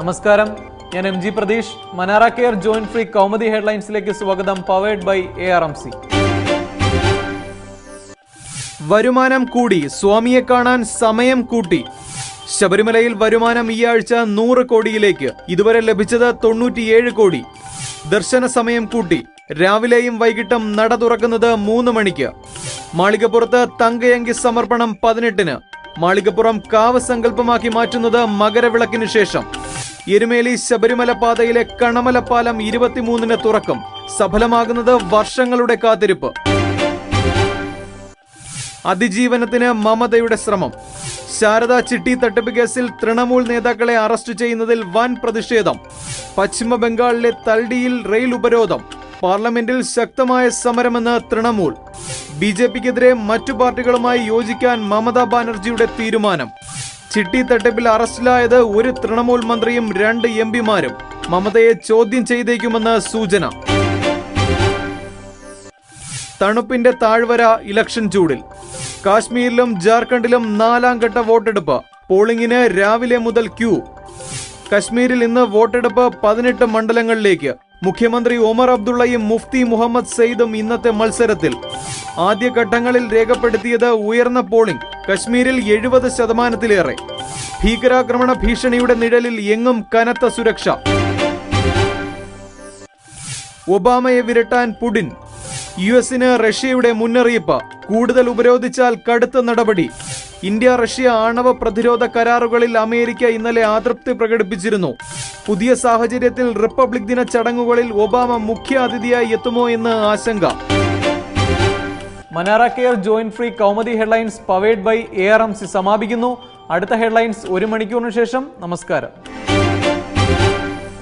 നമസ്കാരം. ഞാൻ M G Pratheesh. മനാറ care joint free Kaumudi ഹെഡ്ലൈൻസിലേക്ക് സ്വാഗതം powered by A R M C വരുമാനം കൂടി സ്വാമിയെ കാണാൻ സമയം കൂട്ടി. ശബരിമലയിൽ വരുമാനം ഈ ആഴ്ച നൂറ് കോടിയിലേക്ക്. ഇതുവരെ ലഭിച്ചത് തൊണ്ണൂറ്റിയേഴ് കോടി. ദർശന സമയം കൂട്ടി. രാവിലെയും വൈകിട്ടും നട തുറക്കുന്നത് മൂന്ന് മണിക്ക്. മാളികപ്പുറത്ത് തങ്കയങ്കി സമർപ്പണം പതിനെട്ടിന്. മാളികപ്പുറം കാവ് സങ്കല്പമാക്കി മാറ്റുന്നത് മകരവിളക്കിന് ശേഷം. എരുമേലി ശബരിമല പാതയിലെ കണമലപ്പാലം പാലം ഇരുപത്തിമൂന്നിന് തുറക്കും. സഫലമാകുന്നത് വർഷങ്ങളുടെ കാത്തിരിപ്പ്. അതിജീവനത്തിന് മമതയുടെ ശ്രമം. ശാരദ ചിട്ടി തട്ടിപ്പ് കേസിൽ തൃണമൂൽ നേതാക്കളെ അറസ്റ്റ് ചെയ്യുന്നതിൽ വൻ പ്രതിഷേധം. പശ്ചിമ ബംഗാളിലെ തൽഡിയിൽ റെയിൽ ഉപരോധം. പാർലമെന്റിൽ ശക്തമായ സമരമെന്ന് തൃണമൂൽ. ബി ജെ പിക്കെതിരെ മറ്റു പാർട്ടികളുമായി യോജിക്കാൻ മമതാ ബാനർജിയുടെ തീരുമാനം. ചിട്ടി തട്ടിപ്പിൽ അറസ്റ്റിലായത് ഒരു തൃണമൂൽ മന്ത്രിയും രണ്ട് എം പിമാരും. മമതയെ ചോദ്യം ചെയ്തേക്കുമെന്ന് സൂചന. തണുപ്പിന്റെ താഴ്വര ഇലക്ഷൻ ചൂടിൽ. കാശ്മീരിലും ജാർഖണ്ഡിലും നാലാം ഘട്ട വോട്ടെടുപ്പ്. പോളിംഗിന് രാവിലെ മുതൽ ക്യൂ. കശ്മീരിൽ ഇന്ന് വോട്ടെടുപ്പ് പതിനെട്ട് മണ്ഡലങ്ങളിലേക്ക്. മുഖ്യമന്ത്രി ഒമർ അബ്ദുള്ളയും മുഫ്തി മുഹമ്മദ് സെയ്ദും ഇന്നത്തെ മത്സരത്തിൽ. ആദ്യ ഘട്ടങ്ങളിൽ രേഖപ്പെടുത്തിയത് ഉയർന്ന പോളിംഗ്. കശ്മീരിൽ എഴുപത് ശതമാനത്തിലേറെ ഭീകരാക്രമണ ഭീഷണിയുടെ നിഴലിൽ എങ്ങും കനത്ത സുരക്ഷ. ഒബാമയെ വിരട്ടാൻ പുടിൻ. യു എസിന് റഷ്യയുടെ മുന്നറിയിപ്പ്. കൂടുതൽ ഉപരോധിച്ചാൽ കടുത്ത നടപടി. ഇന്ത്യ റഷ്യ ആണവ പ്രതിരോധ കരാറുകളിൽ അമേരിക്ക ഇന്നലെ അതൃപ്തി പ്രകടിപ്പിച്ചിരുന്നു. പുതിയ സാഹചര്യത്തിൽ റിപ്പബ്ലിക് ദിന ചടങ്ങുകളിൽ ഒബാമ മുഖ്യ അതിഥിയായി എത്തുമോ എന്ന് ആശങ്ക. മനാറ care joint free Kaumudi headlines powered by A R M C സമാപിക്കുന്നു. അടുത്ത ഹെഡ്ലൈൻസ് ഒരു മണിക്കൂറിന് ശേഷം. നമസ്കാരം.